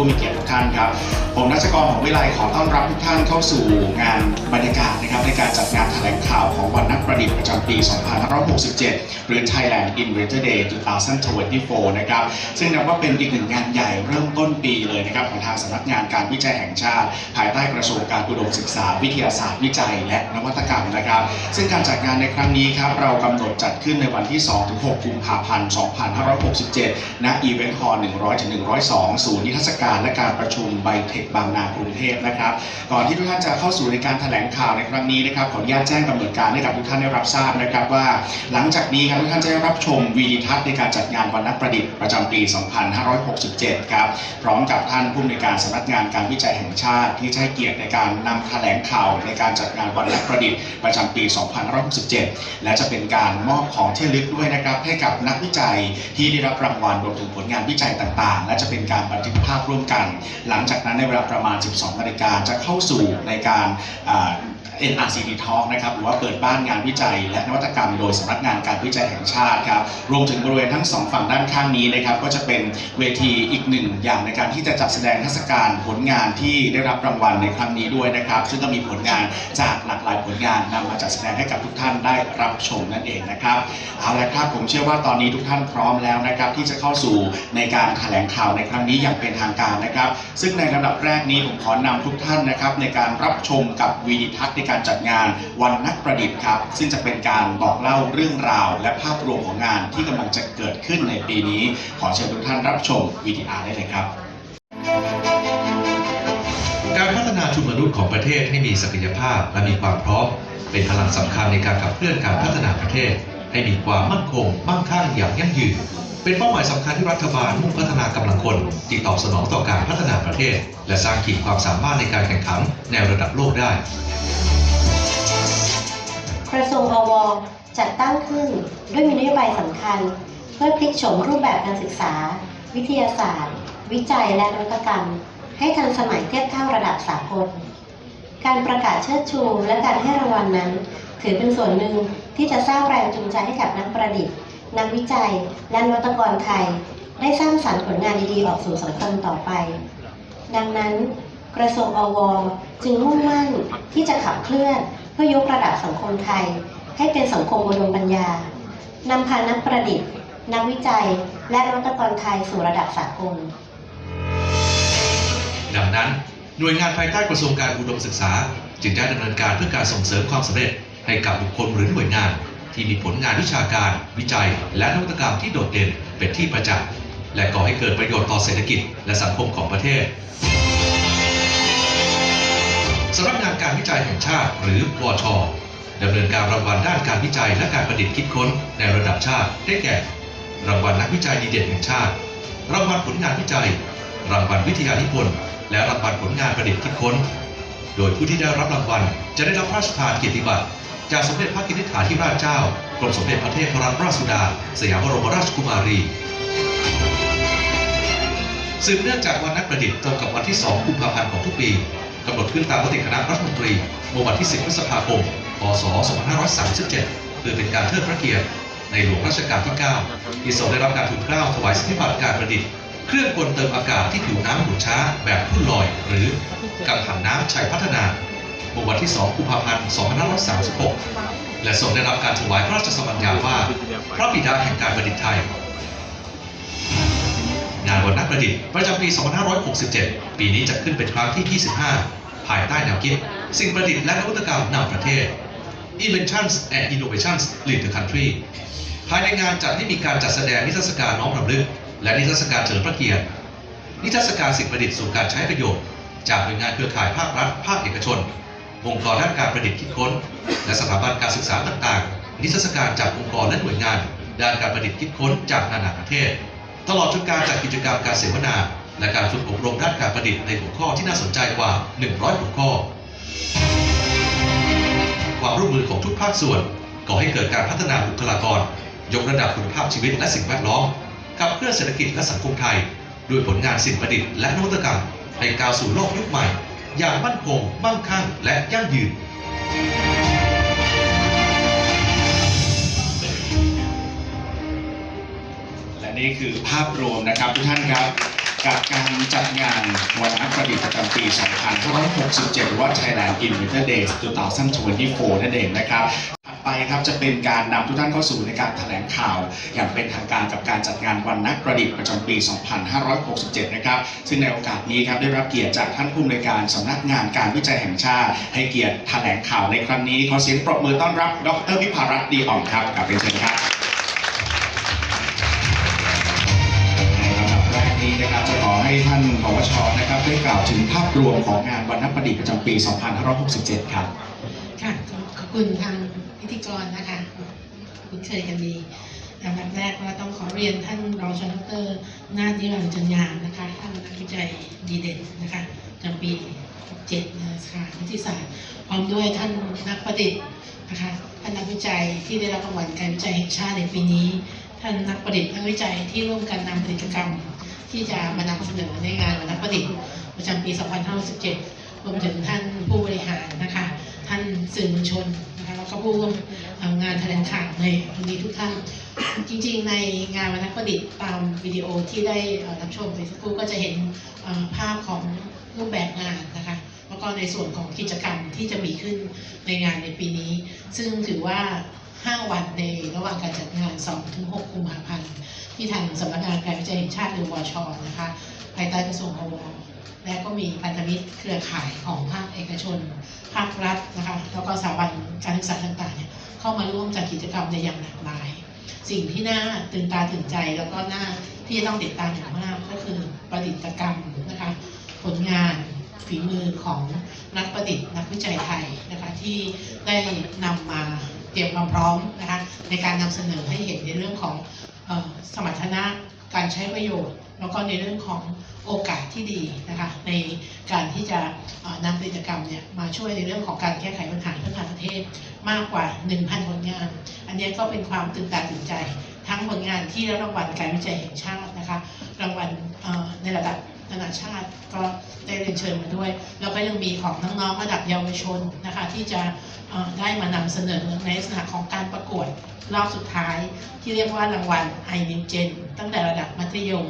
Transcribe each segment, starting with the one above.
ผู้มีเกียรติทุกท่านครับผมนัชกรของวิไลขอต้อนรับทุกท่านเข้าสู่งานบรรยากาศนะครับในการจัดงานแถลงข่าวของวันนักประดิษฐ์ประจำปี 2567 หรือ Thailand Inventor Day 2024 นะครับ ซึ่งนับว่าเป็นอีกหนึ่งงานใหญ่เริ่มต้นปีเลยนะครับของทางสำนักงานการวิจัยแห่งชาติ ภายใต้กระทรวงการอุดมศึกษา วิทยาศาสตร์วิจัย และนวัตกรรมนะครับ ซึ่งการจัดงานในครั้งนี้ครับเรากำหนดจัดขึ้นในวันที่ 2-6 กุมภาพันธ์ 2567 ณ อีเวนต์ฮอลล์100-102 ศูนย์นิทรรศการและการประชุมไบเทคบางนากรุงเทพนะครับก่อนที่ทุกท่านจะเข้าสู่ในการแถลงข่าวในครั้งนี้นะครับขออนุญาตแจ้งกำหนดการให้กับทุกท่านได้รับทราบนะครับว่า หลังจากนี้ครับทุกท่านจะได้รับชมวีดิทัศน์ในการจัดงานวันนักประดิษฐ์ประจำปี 2567 ครับพร้อมกับท่านผู้อำนวยการสำนักงานการวิจัยแห่งชาติ ที่จะให้เกียรติในการนำแถลงข่าวในการจัดงานวันนักประดิษฐ์ประจำปี 2567 และจะเป็นการมอบของที่ลึกด้วยนะครับให้กับนักวิจัยที่ได้รับรางวัลรวมถึงผลงานวิจัยต่างๆ และจะเป็นการบันทึกภาพร่วมกัน หลังจากนั้นในเวลาประมาณ 12นาฬิกาจะเข้าสู่ในการ NRCD Talk นะครับหรือว่าเปิดบ้านงานวิจัย และนวัตกรรม โดยสำนักงานการวิจัยแห่งชาติครับรวมถึงบริเวณทั้งสองฝั่งด้านข้างนี้นะครับก็จะเป็นเวทีอีกหนึ่งอย่างในการที่จะจัดแสดงเทศกาลผลงานที่ได้รับรางวัลในครั้งนี้ด้วยนะครับ ซึ่งก็มีผลงานจากหลากหลายผลงานนำมาจัดแสดงให้กับทุกท่านได้รับชมนั่นเองนะครับเอาละครับผมเชื่อว่าตอนนี้ทุกท่านพร้อมแล้วนะครับที่จะเข้าสู่ในการแถลงข่าวในครั้งนี้อย่างเป็นทางการนะครับ ซึ่งในลำดับแรกนี้ผมขอนำทุกท่านนะครับในการรับชมกับวีดิทัศน์ในการจัดงานวันนักประดิษฐ์ครับ ซึ่งจะเป็นการบอกเล่าเรื่องราว และภาพรวมของงานที่กำลังจะเกิดขึ้นในปีนี้ ขอเชิญทุกท่านรับชมวีดีอาร์ได้เลยครับ การพัฒนาชุมนุษย์ของประเทศให้มีศักยภาพและมีความพร้อมเป็นพลังสำคัญในการขับเคลื่อนการพัฒนาประเทศ ให้มีความมั่นคงมั่งคั่งอย่างยั่งยืนเป็นเป้าหมายสำคัญที่รัฐบาลมุ่งพัฒนากำลังคนที่ตอบสนองต่อการพัฒนาประเทศ และสร้างขีดความสามารถในการแข่งขันในระดับโลกได้ กระทรวงอวจัดตั้งขึ้นด้วยมีนโยบายสำคัญ เพื่อพลิกโฉมรูปแบบการศึกษา วิทยาศาสตร์ วิจัยและนวัตกรรม ให้ทันสมัยเทียบเท่าระดับสากลการประกาศเชิดชูและการให้รางวัลนั้น ถือเป็นส่วนหนึ่งที่จะสร้างแรงจูงใจให้กับนักประดิษฐ์ นักวิจัย และนวัตกรไทย ได้สร้างสรรค์ผลงานดีๆออกสู่สังคมต่อไป ดังนั้น กระทรวงอวจึงมุ่งมั่นที่จะขับเคลื่อน พื่อยกระดับสังคมไทย ให้เป็นสังคมอุดมปัญญานำพานักประดิษฐ์ นักวิจัย และนวัตกรไทยสู่ระดับสากล ดังนั้นหน่วยงานภายใต้กระทรวงการอุดมศึกษา จึงได้ดำเนินการเพื่อการส่งเสริมความสำเร็จ ให้กับบุคคลหรือหน่วยงาน ที่มีผลงานวิชาการ วิจัย และนวัตกรรมที่โดดเด่นเป็นที่ประจักษ์และก่อให้เกิดประโยชน์ต่อเศรษฐกิจและสังคมของประเทศ สำนักงานการวิจัยแห่งชาติ หรือวชดำเนินการรางวัลด้านการวิจัยและการประดิษฐ์คิดค้นในระดับชาติได้แก่ รางวัลนักวิจัยดีเด่นแห่งชาติ รางวัลผลงานวิจัย รางวัลวิทยานิพนธ์และรางวัลผลงานประดิษฐ์คิดค้น โดยผู้ที่ได้รับรางวัลจะได้รับพระราชทานเกียรติบัตรจากสมเด็จพระกิติถาธิราชเจ้ากรมสมเด็จพระเทพรัตนราชสุดา สยามบรมราชกุมารีสืบเนื่องจากวันนักประดิษฐ์ตรงกับวันที่ 2 กุมภาพันธ์ของทุกปีำหนดขึ้นตามมติคณะรัฐมนตรีเมื่อวันที่ 10 พฤษภาคม พศ 2537 เพื่อเป็นการเทิดพระเกียรติในหลวงรัชกาลที่ 9 ที่ทรงได้รับการทูลเกล้าถวายสิทธิบัตรการประดิษฐ์เครื่องกลเติมอากาศที่ผิวน้ำหมุนช้าแบบทุ่นลอย หรือกังหันน้ำชัยพัฒนาเมื่อวันที่ 2 กุมภาพันธ์ 2536 และทรงได้รับการถวายพระราชสมัญญาว่า พระบิดาแห่งการประดิษฐ์ไทย งานวันนักประดิษฐ์ประจำปี 2567 ปีนี้จัดขึ้นเป็นครั้งที่ 25 ภายใต้แนวคิด สิ่งประดิษฐ์และนวัตกรรมนำประเทศ Inventions and Innovations Lead the Country ภายในงานจัดให้มีการจัดแสดงนิทรรศการน้อมรำลึก และนิทรรศการเฉลิมพระเกียรติ นิทรรศการสิ่งประดิษฐ์สู่การใช้ประโยชน์ จากหน่วยงานเครือข่ายภาครัฐ ภาคเอกชน องค์กรด้านการประดิษฐ์คิดค้น และสถาบันการศึกษาต่างๆ นิทรรศการจากองค์กรและหน่วยงาน ด้านการประดิษฐ์คิดค้นจากนานาประเทศ ตลอดจนการจัดกิจกรรมการเสวนา และการฝึกอบรมด้านการประดิษฐ์ในหัวข้อที่น่าสนใจกว่า 100 หัวข้อ ความร่วมมือของทุกภาคส่วนก่อให้เกิดการพัฒนาบุคลากร ยกระดับคุณภาพชีวิตและสิ่งแวดล้อมขับเคลื่อนเศรษฐกิจและสังคมไทย ด้วยผลงานสิ่งประดิษฐ์และนวัตกรรมให้ก้าวสู่โลกยุคใหม่ อย่างมั่นคงมั่งคั่งและยั่งยืน และนี่คือภาพรวมนะครับทุกท่านครับ กับการจัดงานวันนักประดิษฐ์ประจำปี 2567 หรือว่า Thailand Inventor Days 2024 นั่นเองนะครับไปครับจะเป็นการนำทุกท่านเข้าสู่ในการแถลงข่าว อย่างเป็นทางการกับการจัดงานวันนักประดิษฐ์ประจำปี 2567 นะครับ ซึ่งในโอกาสนี้ครับได้รับเกียรติจากท่านผู้อำนวยการสำนักงานการวิจัยแห่งชาติ ให้เกียรติแถลงข่าวในครั้งนี้ขอเสียงปรบมือต้อนรับ ดรวิภารัตน์ดีอ่องครับกลับเป็นเชิญครับ ได้กล่าวถึงภาพรวมของงานวันนักประดิษฐ์ประจำปี 2567 ครับ ค่ะ ขอบคุณทางพิธีกรนะคะคุ้นเคยกันดีอันดับแรกก็ต้องขอเรียนท่านรองชาดรนาฏนิรันดร์จันยามนะคะ ท่านนักวิจัยดีเด่นนะคะประจำปี 67นสาขานิติศาสตร์พร้อมด้วยท่านนักประดิษฐ์นะคะท่านนักวิจัยที่ได้รับรางวัลการวิจัยแห่งชาติในปีนี้ ท่านนักประดิษฐ์นักวิจัยที่ร่วมกันนำผลิตกรรม ที่จะมานำเสนอในงานวันนักประดิษฐ์ประจำปี 2567 รวมถึงท่านผู้บริหารนะคะ ท่านสื่อมวลชนนะคะแล้วก็ผู้ร่วมงานแถลงข่าวในวันนี้ทุกท่าน จริงๆ ในงานวันนักประดิษฐ์ตามวิดีโอที่ได้รับชมไปสักครู่ก็จะเห็นภาพของรูปแบบงานนะคะแล้วก็ในส่วนของกิจกรรมที่จะมีขึ้นในงานในปีนี้ ซึ่งถือว่า 5 วันในระหว่างการจัดงาน 2-6 กุมภาพันธ์ ที่ทางสำนักงานการวิจัยแห่งชาติหรือวชนะคะ ภายใต้กระทรวงอวและก็มีพันธมิตรเครือข่ายของภาคเอกชน ภาครัฐนะคะ แล้วก็สถาบันการศึกษาต่างๆเนี่ยเข้ามาร่วมจัดกิจกรรมในอย่างหลากหลาย สิ่งที่น่าตื่นตาตื่นใจแล้วก็น่าที่จะต้องติดตามอย่างมากก็คือประดิษฐกรรมนะคะผลงานฝีมือของนักประดิษฐ์นักวิจัยไทยนะคะที่ได้นำมา เตรียมความพร้อมนะคะในการนำเสนอให้เห็นในเรื่องของออสมรรถนะการใช้ประโยชน์ แล้วก็ในเรื่องของโอกาสที่ดีนะคะในการที่จะนำกิจกรรมเนี่ยมาช่วยในเรื่องของการแก้ไขปัญหาพัฒนาประเทศมากกว่า 1,000 ผลงาน อันนี้ก็เป็นความตื่นตาตื่นใจ ทั้งผลงานที่ได้รางวัลการวิจัยแห่งชาตินะคะรางวัลในระดับ นานาชาติก็ได้เรียนเชิญมาด้วย แล้วก็ยังมีของน้องๆระดับเยาวชนนะคะที่จะได้มานำเสนอในลักษณะของการประกวดรอบสุดท้าย ที่เรียกว่ารางวัล i n e g e n ตั้งแต่ระดับมัธยม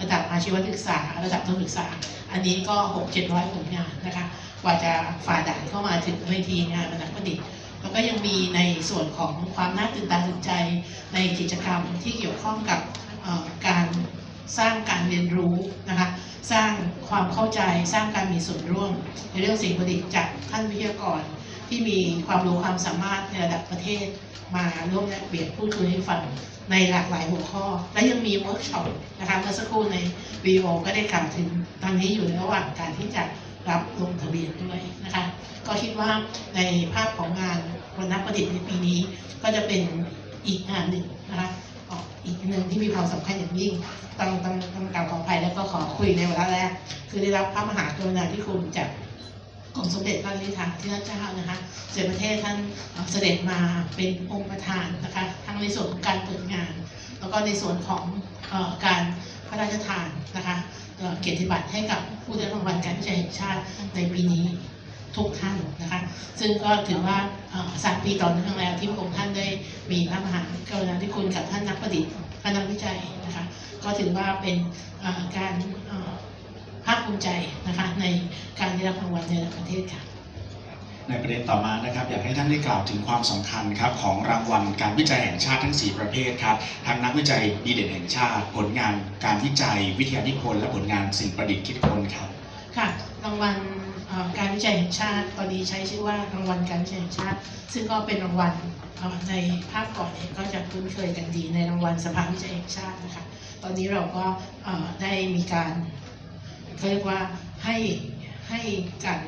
ระดับอาชีวศึกษา ระดับต้นศึกษา อันนี้ก็ 6 700ผลงานนะคะกว่าจะฝ่าด่านเข้ามาถึงเวทีงานวันนักประดิษฐ์แล้วก็ยังมีในส่วนของความน่าตื่นตาตื่นใจในกิจกรรมที่เกี่ยวข้องกับการ สร้างการเรียนรู้นะคะสร้างความเข้าใจสร้างการมีส่วนร่วม ในเรื่องสิ่งประดิษฐ์จากท่านวิทยากรที่มีความรู้ความสามารถในระดับประเทศมาร่วมแลกเปลี่ยนพูดคุยให้ฟังในหลากหลายหัวข้อ และยังมีเวิร์กช็อปนะคะเมื่อสักครู่ในวีดีโอก็ได้กล่าวถึงตอนนี้อยู่ในระหว่างการที่จะรับลงทะเบียนด้วยนะคะก็คิดว่าในภาพของงานวันนักประดิษฐ์ในปีนี้ ก็จะเป็นอีกงานหนึ่งนะคะ อีกหนึ่งที่มีความสำคัญอย่างยิ่งตั้งตั้งตั้งกล่าวขออภัยแล้วก็ขอคุยในเวลาแรกคือได้รับพระมหากรุณาธิคุณจากกรมสมเด็จพระนิธิาธิราชเจ้านะคะเสด็จประเทศท่านเสด็จมาเป็นองค์ประธานนะคะทั้งในส่วนของการเปิดงาน แล้วก็ในส่วนของอการพระราชทานนะคะเกียรติบัตรให้กับผู้ได้รับรางวัลการวิจัยแห่งชาติในปีนี้ ทุกท่านนะคะ ซึ่งก็ถือว่าเอ่อสามปีต่อเนื่องแล้วที่พระองค์ท่านได้มีพระมหากรุณาธิคุณกับท่านนักประดิษฐ์ท่านนักวิจัยนะคะ ก็ถือว่าเป็นเอ่อการเอ่อภาคภูมิใจนะคะในการได้รับรางวัลในระดับประเทศค่ะในประเด็นต่อมานะครับอยากให้ท่านได้กล่าวถึงความสำคัญครับของรางวัลการวิจัยแห่งชาติทั้ง 4 ประเภทครับทั้งนักวิจัยดีเด่นแห่งชาติ ผลงานการวิจัยวิทยานิพนธ์และผลงานสิ่งประดิษฐ์คิดค้นครับค่ะรางวัลเอ่อ การวิจัยแห่งชาติ ตอนนี้ใช้ชื่อว่ารางวัลการวิจัยแห่งชาติ ซึ่งก็เป็นรางวัลในภาคก่อนเนี่ยก็จะคุ้นเคยกันดีในรางวัลสภาวิจัยแห่งชาตินะคะ ตอนนี้เราก็ได้มีการเขาเรียกว่าให้ให้การ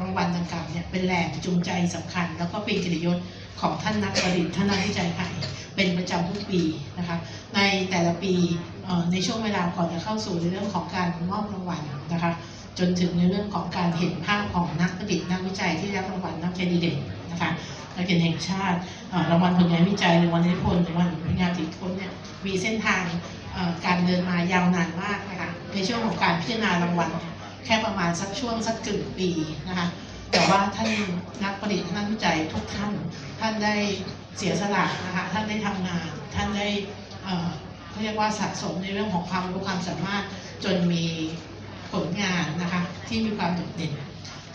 รางวัลดังกล่าวเนี่ยเป็นแรงจูงใจสำคัญ แล้วก็เป็นกิจยศของท่านนักประดิษฐ์ท่านนักวิจัยไทยเป็นประจำทุกปีนะคะในแต่ละปีในช่วงเวลาก่อนจะเข้าสู่ในเรื่องของการมอบรางวัลนะคะ จนถึงในเรื่องของการเห็นภาพของนักประดิษฐ์นักวิจัยที่ได้รับรางวัลนักวิจัยดีเด่นนะคะนักเรียนแห่งชาติรางวัลผลงานวิจัยรางวัลนิพนธ์รางวัลผลงานติดค้นเนี่ยมีเส้นทางการเดินมายาวนานมากนะคะในช่วงของการพิจารณารางวัลแค่ประมาณสักช่วงสักกึ่งปีนะคะแต่ว่าท่านนักประดิษฐ์นักวิจัยทุกท่านท่านได้เสียสละนะคะท่านได้ทำงาน ท่านได้เขาเรียกว่าสะสมในเรื่องของความรู้ความสามารถจนมี ผลงานนะคะที่มีความโดดเด่น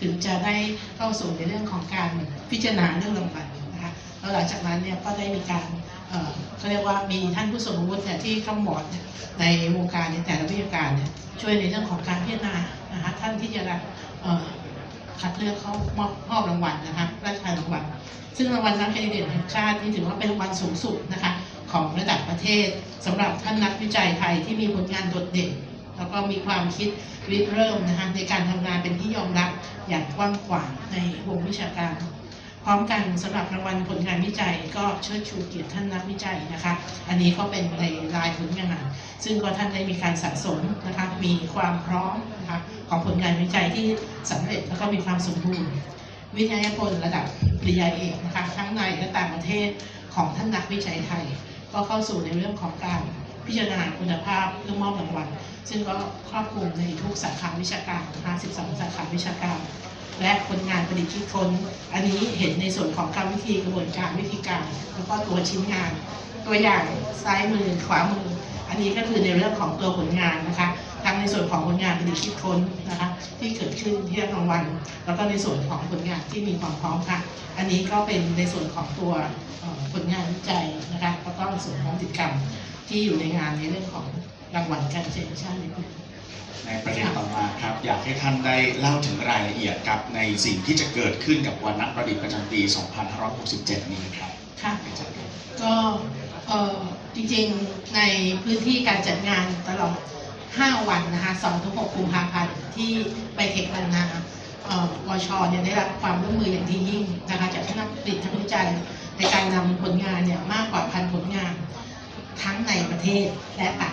ถึงจะได้เข้าสู่ในเรื่องของการพิจารณาเรื่องรางวัลนะคะแล้วหลังจากนั้นเนี่ยก็ได้มีการเขาเรียกว่ามีท่านผู้ทรงวุฒิเนี่ยที่เข้าบอดในวงการในแต่ละวิชาการเนี่ยช่วยในเรื่องของการพิจารณานะคะท่านที่จะรับเอ่อคัดเลือกเข้ามอบมอบรางวัลนะคะราชทานรางวัลซึ่งรางวัลนักแคนดิเดตแห่งชาตินี่ถือว่าเป็นรางวัลสูงสุดนะคะของระดับประเทศสำหรับท่านนักวิจัยไทยที่มีผลงานโดดเด่น แล้วก็มีความคิดริเริ่มนะคะในการทำงานเป็นที่ยอมรับอย่างกว้างขวางในวงวิชาการ พร้อมกันสำหรับรางวัลผลงานวิจัย ก็เชิดชูเกียรติท่านนักวิจัยนะคะ อันนี้ก็เป็นในรายผลงาน ซึ่งก็ท่านได้มีการสะสมนะคะมีความพร้อมนะคะของผลงานวิจัยที่สำเร็จแล้วก็มีความสมบูรณ์วิทยาพนธ์ระดับปริญญาเอกนะคะทั้งในและต่างประเทศของท่านนักวิจัยไทย ก็เข้าสู่ในเรื่องของการพิจารณาคุณภาพเพื่อมอบรางวัล ซึ่งก็ครอบคลุมในทุกสาขาวิชาการนะคะ12สาขาวิชาการ และผลงานประดิษฐ์คิดค้น อันนี้เห็นในส่วนของกรรมวิธีกระบวนการวิธีการ แล้วก็ตัวชิ้นงาน ตัวอย่างซ้ายมือขวามือ อันนี้ก็คือในเรื่องของตัวผลงานนะคะทั้งในส่วนของผลงานประดิษฐ์คิดค้นนะคะที่เกิดขึ้นที่รางวัลแล้วก็ในส่วนของผลงานที่มีความพร้อมค่ะ อันนี้ก็เป็นในส่วนของตัวผลงานวิจัยนะคะแล้วก็ส่วนของกิจกรรมที่อยู่ในงานในเรื่องของ รางวัลการเจนชาติในปีในประเด็นต่อมาครับ อยากให้ท่านได้เล่าถึงรายละเอียดครับในสิ่งที่จะเกิดขึ้นกับวันนักประดิษฐ์ประจำปี 2567 นี้ครับค่ะก็เอ่อจริงๆในพื้นที่การจัดงานตลอด 5 วันนะคะ2ถึง6กุมภาพันธ์ที่ไปเทคลันนาเอ่อวชเนี่ยได้รับความร่วมมืออย่างที่ยิ่งนะคะจากท่านนักประดิษฐ์นักวิจัยในการนำผลงานเนี่ยมากกว่าพันผลงาน ทั้งในประเทศและต่าง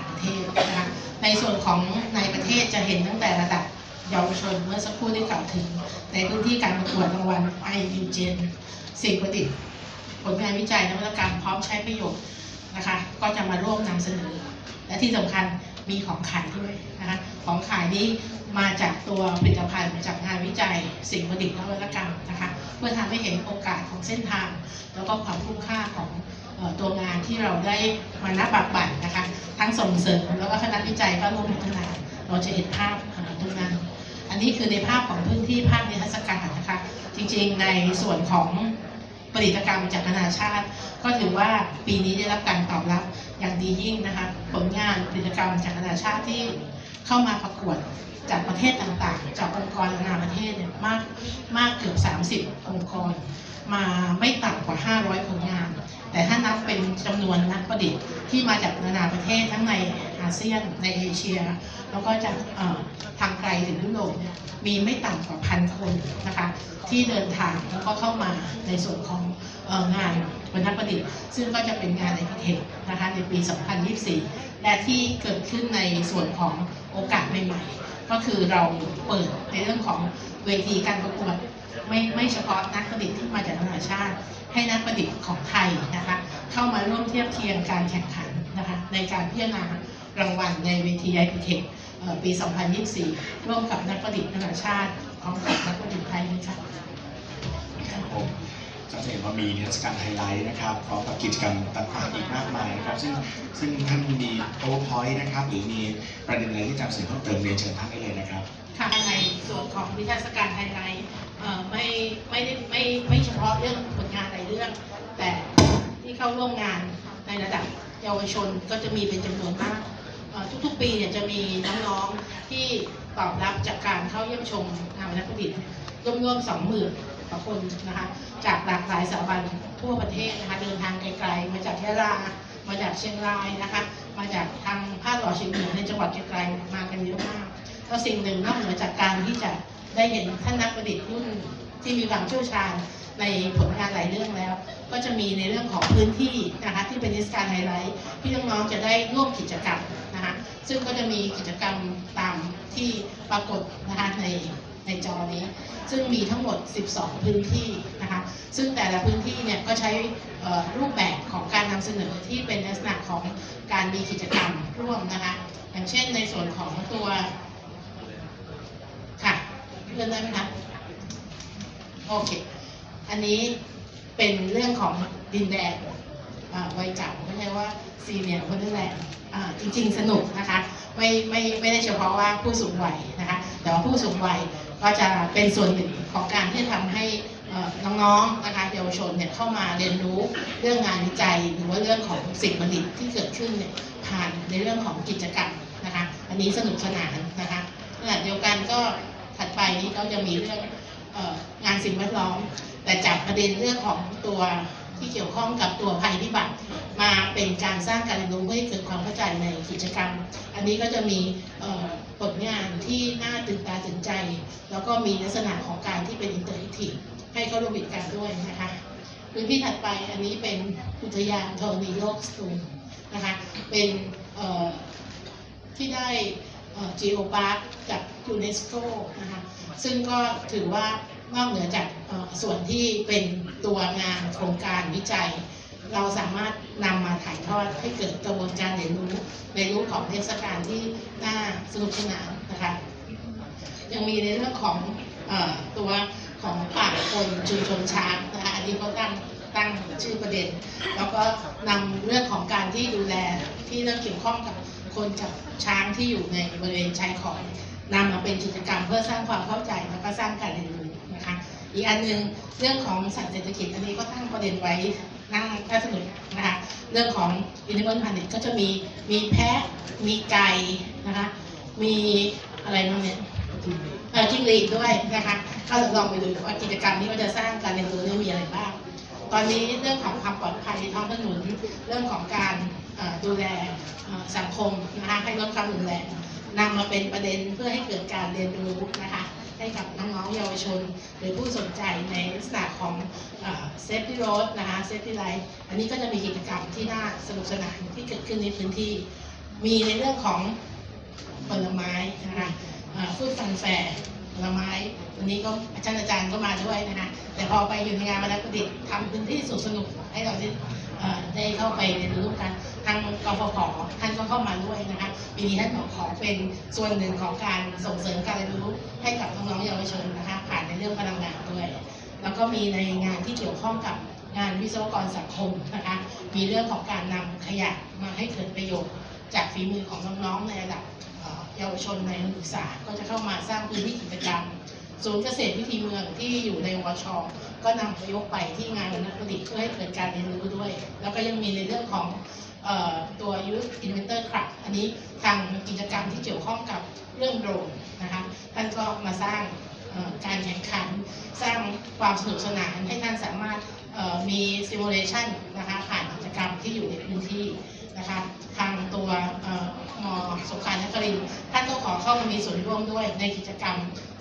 ในส่วนของในประเทศจะเห็นตั้งแต่ระดับเยาวชนเมื่อสักครู่ได้กล่าวถึง ในพื้นที่การประกวดรางวัลไอยูเจนสิ่งประดิษฐ์ผลงานวิจัยนวัตกรรมพร้อมใช้ประโยชน์นะคะ ก็จะมาร่วมนำเสนอ และที่สำคัญมีของขายด้วยนะคะของขายนี้มาจากตัวผลิตภัณฑ์จากงานวิจัย สิ่งประดิษฐ์นวัตกรรมนะคะ เพื่อทำให้เห็นโอกาสของเส้นทาง แล้วก็ความคุ้มค่าของตัวงานที่เราได้มานับบักบั่นนะคะ ทั้งส่งเสริมแล้วก็คณะวิจัยก็ร่วมพัฒนาเราจะเห็นภาพเอ่อตรงนั้นอันนี้คือในภาพของพื้นที่ภาพนิทรรศการนะคะ จริงๆในส่วนของผลิตกรรมจากนานาชาติ ก็ถือว่าปีนี้ได้รับการตอบรับอย่างดียิ่งนะคะผลงานผลิตกรรมจากนานาชาติที่เข้ามาประกวดจากประเทศต่างๆ จากองค์กรนานาประเทศเนี่ยมากมากเกือบ 30 องค์กร มาไม่ต่ำกว่า 500 ผลงาน แต่ถ้านับเป็นจำนวนนักประดิษฐ์ที่มาจากนานาประเทศทั้งในอาเซียนในเอเชีย แล้วก็จากทางไกลถึงยุโรปเนี่ยมีไม่ต่ำกว่าพันคนนะคะที่เดินทางแล้วก็เข้ามาในส่วนของงานวันนักประดิษฐ์ ซึ่งก็จะเป็นงานในพิเทคนะคะในปี 2024 และที่เกิดขึ้นในส่วนของโอกาสใหม่ๆ ก็คือเราเปิดในเรื่องของเวทีการประกวด ไม่ไม่เฉพาะนักประดิษฐ์ที่มาจากนานาชาติ ให้นักประดิษฐ์ของไทยนะคะเข้ามาร่วมเทียบเคียงการแข่งขันนะคะในการพิจารณารางวัลในเวทีไอพีเทคปี 2024 ร่วมกับนักประดิษฐ์นานาชาติพร้อมกับนักประดิษฐ์ไทยนะคะครับผมก็จะเห็นว่ามีนิทรรศการไฮไลท์นะครับพร้อมกับกิจกรรมต่างๆอีกมากมายนะครับ ซึ่งซึ่งท่านมี powerpoint นะครับ หรือมีประเด็นอะไรที่จำสื่อเพิ่มเติมเรียนเชิญท่านได้เลยนะครับ ค่ะในส่วนของวิทยาศการไฮไลท์เอ่อ ไม่ไม่ได้ไม่ไม่เฉพาะเรื่องผลงานในเรื่อง แต่ที่เข้าร่วมงานในระดับเยาวชนก็จะมีเป็นจำนวนมาก ทุกๆปีเนี่ยจะมีน้องๆที่ตอบรับจากการเข้าเยี่ยมชมงานนักประดิษฐ์ร่วมๆสองหมื่นกว่าคนนะคะจากหลากหลายสถาบันทั่วประเทศนะคะเดินทางไกลๆ มาจากยะลา มาจากเชียงรายนะคะมาจากทางภาคตะวันออกเฉียงเหนือในจังหวัดไกลๆมากันเยอะมากก็สิ่งหนึ่งนอกเหนือจากการที่จะ ได้เห็นท่านนักประดิษฐ์รุ่นที่มีความเชี่ยวชาญในผลงานหลายเรื่องแล้ว ก็จะมีในเรื่องของพื้นที่นะคะที่เป็นนิทศการไฮไลท์ที่น้องๆจะได้ร่วมกิจกรรมนะคะซึ่งก็จะมีกิจกรรมตามที่ปรากฏนะคะในในจอนี้ ซึ่งมีทั้งหมด 12 พื้นที่นะคะซึ่งแต่ละพื้นที่เนี่ยก็ใช้รูปแบบของการนำเสนอที่เป็นลักษณะของการมีกิจกรรมร่วมนะคะอย่างเช่นในส่วนของตัว เลื่อนได้ไหมคะโอเค อันนี้เป็นเรื่องของดินแดนวัยเก่าไม่ใช่ว่าซีเนียร์วันเดอร์แลจริง ๆ สนุกนะคะ ไม่ไม่ไม่ได้เฉพาะว่าผู้สูงวัยนะคะ แต่ว่าผู้สูงวัยก็จะเป็นส่วนหนึ่งของการที่ทำให้น้องๆนะคะเยาวชนเนี่ยเข้ามาเรียนรู้เรื่องงานวิจัยหรือว่าเรื่องของสิ่งประดิษฐ์ที่เกิดขึ้นเนี่ยผ่านในเรื่องของกิจกรรมนะคะ อันนี้สนุกสนานนะคะขณะเดียวกันก็ ไปนี้ก็จะมีเรื่องงานสิ่งแวดล้อม แต่จับประเด็นเรื่องของตัวที่เกี่ยวข้องกับตัวภัยพิบัติมาเป็นการสร้างการเรียนรู้เพื่อให้เกิดความเข้าใจในกิจกรรม อันนี้ก็จะมีผลงานที่น่าตื่นตาตื่นใจ แล้วก็มีลักษณะของการที่เป็นอินเตอร์แอคทีฟให้เข้าร่วมกิจกรรมด้วยนะคะพื้นที่ถัดไปอันนี้เป็นอุทยานธรณีโลกสตูลนะคะเป็นที่ได้ จีโอพาร์คจากยูเนสโกนะคะซึ่งก็ถือว่านอกเหนือจากเอ่อส่วนที่เป็นตัวงานโครงการวิจัย เราสามารถนำมาถ่ายทอดให้เกิดกระบวนการเรียนรู้ในรูปของเทศกาลที่น่าสนุกสนานนะคะยังมีในเรื่องของเออตัวของป่าคนชุมชนช้างนะคะอันนี้เขาตั้งตั้งชื่อประเด็น แล้วก็นำเรื่องของการที่ดูแลที่เรื่องเกี่ยวข้องกับ คนกับช้างที่อยู่ในบริเวณชายขอบนำมาเป็นกิจกรรมเพื่อสร้างความเข้าใจแล้วก็สร้างการเรียนรู้นะคะอีกอันหนึ่งเรื่องของสัตว์เศรษฐกิจอันนี้ก็ตั้งประเด็นไว้นั่งน่าสนุกนะคะเรื่องของ Animal Planet ก็จะมีมีแพะมีไก่นะคะมีอะไรบ้างเนี่ยเอ่อจิ้งหรีดด้วยนะคะก็ลองไปดูว่ากิจกรรมนี้ก็จะสร้างการเรียนรู้นี้มีอะไรบ้าง ตอนนี้เรื่องของความปลอดภัยท้องถนนเรื่องของการดูแลสังคมนะคะให้ลดความรุนแรงนำมาเป็นประเด็นเพื่อให้เกิดการเรียนรู้นะคะให้กับน้องๆเยาวชน หรือผู้สนใจในลักษณะของเซฟตี้โรดนะคะเซฟตี้ไลท์อันนี้ก็จะมีกิจกรรมที่น่าสนุกสนานที่เกิดขึ้นในพื้นที่ มีในเรื่องของผลไม้นะคะฟูดฟันแฟร์ผลไม้วันนี้ก็อาจารย์อาจารย์ก็มาด้วยนะคะ แต่พอไปอยู่ในงานวรรณประดิทำพื้นที่สวนสนุกให้เราได้เอ่อได้เข้าไปเรียนรู้กันทางกฟผท่านก็เข้ามาด้วยนะคะปีนี้ท่านบอกขอเป็นส่วนหนึ่งของการส่งเสริมการเรียนรู้ให้กับน้องๆเยาวชนนะคะผ่านในเรื่องพลังงานด้วย แล้วก็มีในงานที่เกี่ยวข้องกับงานวิศวกรสังคมนะคะมีเรื่องของการนำขยะมาให้เกิดประโยชน์ จากฝีมือของน้องๆในระดับเอ่อเยาวชนในนักศึกษาก็จะเข้ามาสร้างพื้นที่กิจกรรม ศูนย์เกษตรวิถีเมืองที่อยู่ในวชก็นำประยกไปที่งานวันนักประดิษฐ์เพื่อให้เกิดการเรียนรู้ด้วย แล้วก็ยังมีในเรื่องของออตัว Youth Inventor Club อันนี้ทางกิจกรรมที่เกี่ยวข้องกับเรื่องโดรนนะคะท่านก็มาสร้างการแข่งขัน สร้างความสนุกสนานให้ท่านสามารถมีซิมูเลชันนะคะผ่าน กิจกรรมที่อยู่ในพื้นที่นะคะทางตัวเอ่อมสงขานครินทร์ท่านก็ขอเข้ามามีส่วนร่วมด้วยในกิจกรรม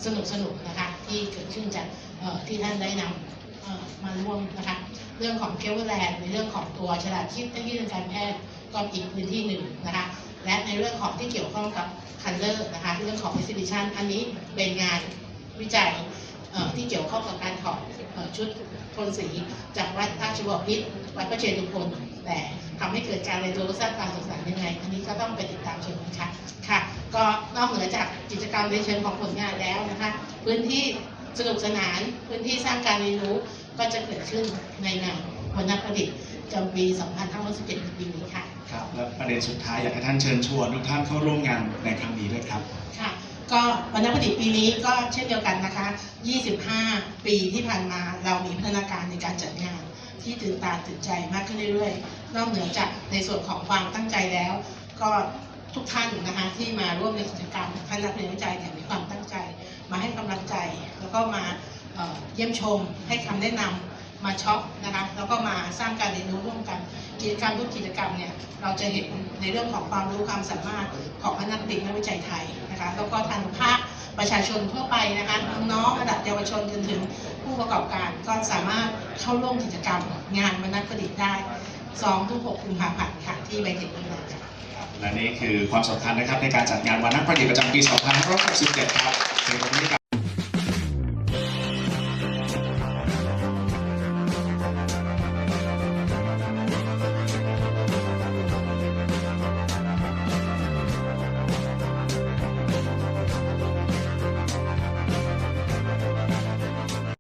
สนุกๆนะคะที่เกิดขึ้นจากที่ท่านได้นำมาร่วมนะคะเรื่องของเคเวแลนด์ในเรื่องของตัวฉลาดคิดเทคโนโลยีทางการแพทย์ก็อีกพื้นที่หนึ่งนะคะและในเรื่องของที่เกี่ยวข้องกับคันเลอร์นะคะเรื่องของ exhibition อันนี้เป็นงานวิจัยที่เกี่ยวข้องกับการถอดชุด โทนสีจากวัดราชบพิตรวัดพระเชตุพนแต่ทำให้เกิดการเรียนรู้สร้างการศึกษายังไง อันนี้ก็ต้องไปติดตามชมกันค่ะค่ะ ก็นอกเหนือจากกิจกรรมในเชิงของผลงานแล้วนะคะพื้นที่สนุกสนานพื้นที่สร้างการเรียนรู้ก็จะเกิดขึ้นในงานวันนักประดิษฐ์จำปี2517ปีนี้ค่ะครับและประเด็นสุดท้ายอยากให้ท่านเชิญชวนทุกท่านเข้าร่วมงานในครั้งนี้ด้วยครับค่ะ ก็วันนักประดิษฐ์ปีนี้ก็เช่นเดียวกันนะคะ 25 ปีที่ผ่านมาเรามีพัฒนาการในการจัดงาน ที่ตื่นตาตื่นใจมากขึ้นเรื่อยๆ นอกเหนือจากในส่วนของความตั้งใจแล้ว ก็ทุกท่านนะคะที่มาร่วมในกิจกรรมท่านนักเรียนวิจัยแต่มีความตั้งใจ มาให้กำลังใจ แล้วก็มาเเยี่ยมชมให้คำแนะนำมาช็อปนะคะแล้วก็มาสร้างการเรียนรู้ร่วมกัน กิจกรรมทุกกิจกรรมเนี่ยเราจะเห็นในเรื่องของความรู้ความสามารถของนักเรียนนักวิจัยไทย นะคะแล้วก็ทางภาคประชาชนทั่วไปนะคะน้องๆระดับเยาวชนจนถึงผู้ประกอบการก็สามารถเข้าร่วมกิจกรรมงานวันนักประดิษฐ์ได้2ถึง6กุมภาพันธ์ค่ะที่ใบเตยนี้ค่ะและนี่คือความสำคัญนะครับในการจัดงานวันนักประดิษฐ์ประจำปี 2567 ครับเป็นวันนี้กับ